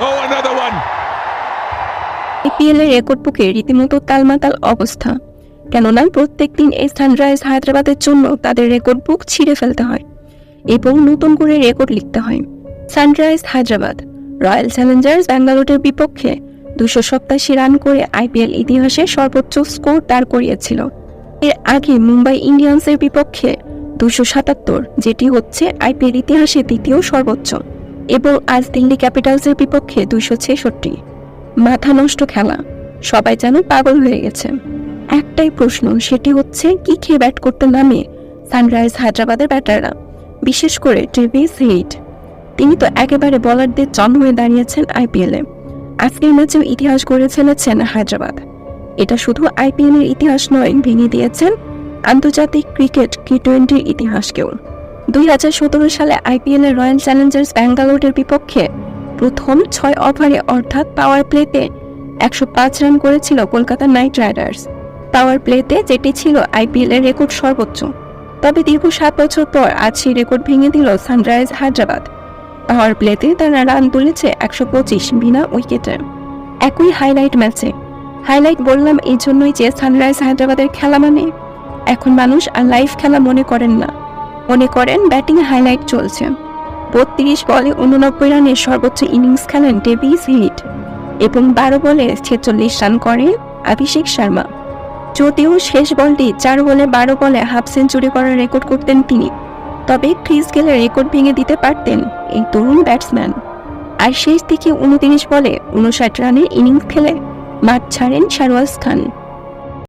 Another one. IPL এর record বুকে রীতিমতো তালমাতাল অবস্থা। কেননা প্রত্যেকদিন এই সানরাইজ হায়দ্রাবাদের জন্য তাদের রেকর্ড বুক ছিঁড়ে ফেলতে হয় এবং নতুন করে রেকর্ড লিখতে হয়। সানরাইজ হায়দ্রাবাদ, রয়্যাল চ্যালেঞ্জার্স ব্যাঙ্গালোরের বিপক্ষে দুশো সপ্তাশি রান করে আইপিএল ইতিহাসে সর্বোচ্চ স্কোর দাঁড় করিয়েছিল। এর আগে মুম্বাই ইন্ডিয়ান্সের বিপক্ষে দুশো সাতাত্তর, যেটি হচ্ছে আইপিএল ইতিহাসে দ্বিতীয় সর্বোচ্চ। এবং আজ দিল্লি ক্যাপিটালসের বিপক্ষে দুশো ছেষট্টি। মাথা নষ্ট খেলা। সবাই যেন পাগল হয়ে গেছে। একটাই প্রশ্ন, সেটি হচ্ছে, কি খেয়ে ব্যাট করতে নামে সানরাইজ হায়দ্রাবাদের ব্যাটাররা? বিশেষ করে ট্রেভিস হিট তিনি তো একেবারে বলারদের জন হয়ে দাঁড়িয়েছেন আইপিএলে। আজকের ম্যাচেও ইতিহাস গড়ে ফেলেছেন হায়দ্রাবাদ। এটা শুধু আইপিএলের ইতিহাস নয়, ভেঙে দিয়েছেন আন্তর্জাতিক ক্রিকেট টি টোয়েন্টির ইতিহাসকেও। দুই হাজার সতেরো সালে আইপিএল রয়্যাল চ্যালেঞ্জার্স ব্যাঙ্গালোরের বিপক্ষে প্রথম ছয় ওভারে অর্থাৎ পাওয়ার প্লেতে একশো পাঁচ রান করেছিল কলকাতা নাইট রাইডার্স। পাওয়ার প্লেতে যেটি ছিল আইপিএল এর রেকর্ড সর্বোচ্চ। তবে দীর্ঘ সাত বছর পর আজ সেই রেকর্ড ভেঙে দিল সানরাইজ হায়দ্রাবাদ। পাওয়ার প্লেতে তারা রান তুলেছে একশো পঁচিশ বিনা উইকেটে। একই হাইলাইট ম্যাচে হাইলাইট বললাম এই জন্যই যে সানরাইজ হায়দ্রাবাদের খেলা মানে। এখন মানুষ আর লাইভ খেলা মনে করেন না। মনে করেন ব্যাটিং হাইলাইট চলছে। বত্রিশ বলে উননব্বই রানের সর্বোচ্চ ইনিংস খেলেন ডেভিস হিট এবং বারো বলে ছেচল্লিশ রান করে অভিষেক শর্মা। যদিও শেষ বলটি চার বলে বারো বলে হাফ সেঞ্চুরি করার রেকর্ড করতেন তিনি, তবে ক্রিস গেলে রেকর্ড ভেঙে দিতে পারতেন এই তরুণ ব্যাটসম্যান। আর শেষ দিকে উনত্রিশ বলে উনষাট রানের ইনিংস খেলে মাঠ ছাড়েন শারওয়াজ খান।